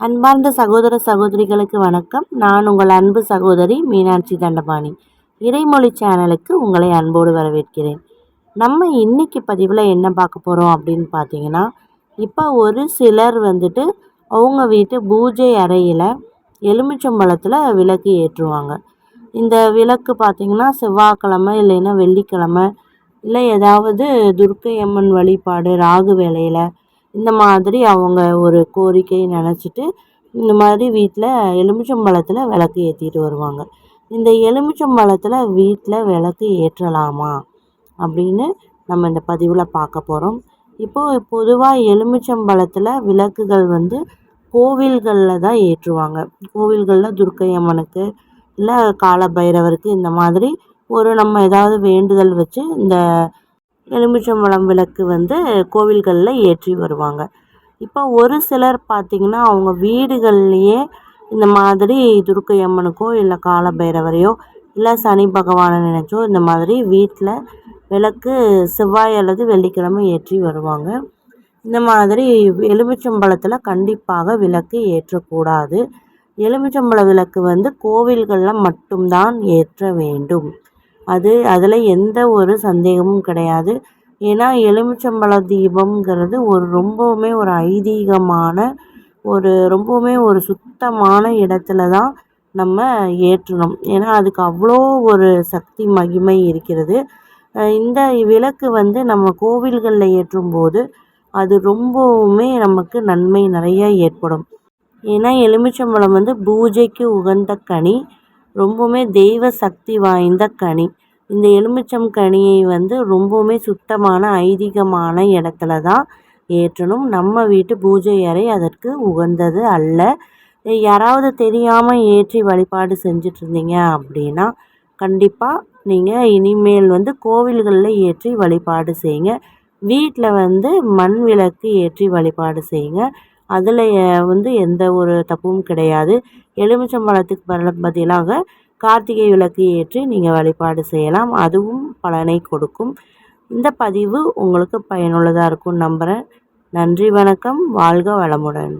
அன்பார்ந்த சகோதர சகோதரிகளுக்கு வணக்கம். நான் உங்கள் அன்பு சகோதரி மீனாட்சி தண்டபாணி. இறைமொழி சேனலுக்கு உங்களை அன்போடு வரவேற்கிறேன். நம்ம இன்னைக்கு பதிவில் என்ன பார்க்க போகிறோம் அப்படின்னு பார்த்தீங்கன்னா இப்போ ஒரு சிலர் வந்துட்டு அவங்க வீட்டு பூஜை அறையில் எலுமிச்சம்பழத்தில் விளக்கு ஏற்றுவாங்க. இந்த விளக்கு பார்த்திங்கன்னா செவ்வாய்க்கிழமை இல்லைன்னா வெள்ளிக்கிழமை இல்லை ஏதாவது துர்க்கை அம்மன் வழிபாடு ராகு வேலையில் இந்த மாதிரி அவங்க ஒரு கோரிக்கை நினச்சிட்டு இந்த மாதிரி வீட்டில் எலுமிச்சம்பழத்தில் விளக்கு ஏற்றிட்டு வருவாங்க. இந்த எலுமிச்சம்பழத்தில் வீட்டில் விளக்கு ஏற்றலாமா? அப்படின்னு நம்ம இந்த பதிவில் பார்க்க போகிறோம் இப்போது பொதுவாக எலுமிச்சம்பழத்தில் விளக்குகள் வந்து கோவில்களில் தான் ஏற்றுவாங்க. கோவில்களில் துர்க்கை அம்மனுக்கு இல்லை கால பைரவருக்கு இந்த மாதிரி ஒரு நம்ம ஏதாவது வேண்டுதல் வச்சு இந்த எலுமிச்சம்பழம் விளக்கு வந்து கோவில்களில் ஏற்றி வருவாங்க. இப்போ ஒரு சிலர் பார்த்திங்கன்னா அவங்க வீடுகள்லேயே இந்த மாதிரி துர்க்கை அம்மனுக்கோ இல்லை கால பைரவரையோ இல்லை சனி பகவானை நினச்சோ இந்த மாதிரி வீட்டில் விளக்கு செவ்வாய் அல்லது வெள்ளிக்கிழமை ஏற்றி வருவாங்க. இந்த மாதிரி எலுமிச்சம்பழத்தில் கண்டிப்பாக விளக்கு ஏற்றக்கூடாது. எலுமிச்சம்பழ விளக்கு வந்து கோவில்களில் மட்டும்தான் ஏற்ற வேண்டும். அது அதில் எந்த ஒரு சந்தேகமும் கிடையாது. ஏன்னா எலுமிச்சம்பழ தீபம்ங்கிறது ஒரு ரொம்பவுமே ஒரு ஐதீகமான ஒரு ரொம்பவுமே ஒரு சுத்தமான இடத்துல தான் நம்ம ஏற்றணும். ஏன்னா அதுக்கு அவ்வளோ ஒரு சக்தி மகிமை இருக்கிறது. இந்த விளக்கு வந்து நம்ம கோவில்களில் ஏற்றும்போது அது ரொம்பவுமே நமக்கு நன்மை நிறைய ஏற்படும். ஏன்னா எலுமிச்சம்பழம் வந்து பூஜைக்கு உகந்த கனி. ரொம்பவுமே தெய்வ சக்தி வாய்ந்த கனி. இந்த எலுமிச்சம் கனியை வந்து ரொம்பவுமே சுத்தமான ஐதீகமான இடத்துல தான் ஏற்றணும். நம்ம வீட்டு பூஜை அறை அதற்கு உகந்தது அல்ல. யாராவது தெரியாமல் ஏற்றி வழிபாடு செஞ்சிட்ருந்தீங்க அப்படின்னா கண்டிப்பாக நீங்கள் இனிமேல் வந்து கோவில்களில் ஏற்றி வழிபாடு செய்யுங்க. வீட்டில் வந்து மண் விளக்கு ஏற்றி வழிபாடு செய்யுங்க. அதில் வந்து எந்த ஒரு தப்பும் கிடையாது. எலுமிச்சம்பழத்துக்கு பதிலாக கார்த்திகை விளக்கு ஏற்றி நீங்கள் வழிபாடு செய்யலாம். அதுவும் பலனை கொடுக்கும். இந்த பதிவு உங்களுக்கு பயனுள்ளதாக இருக்கும் நம்புகிறேன் நன்றி வணக்கம். வாழ்க வளமுடன்.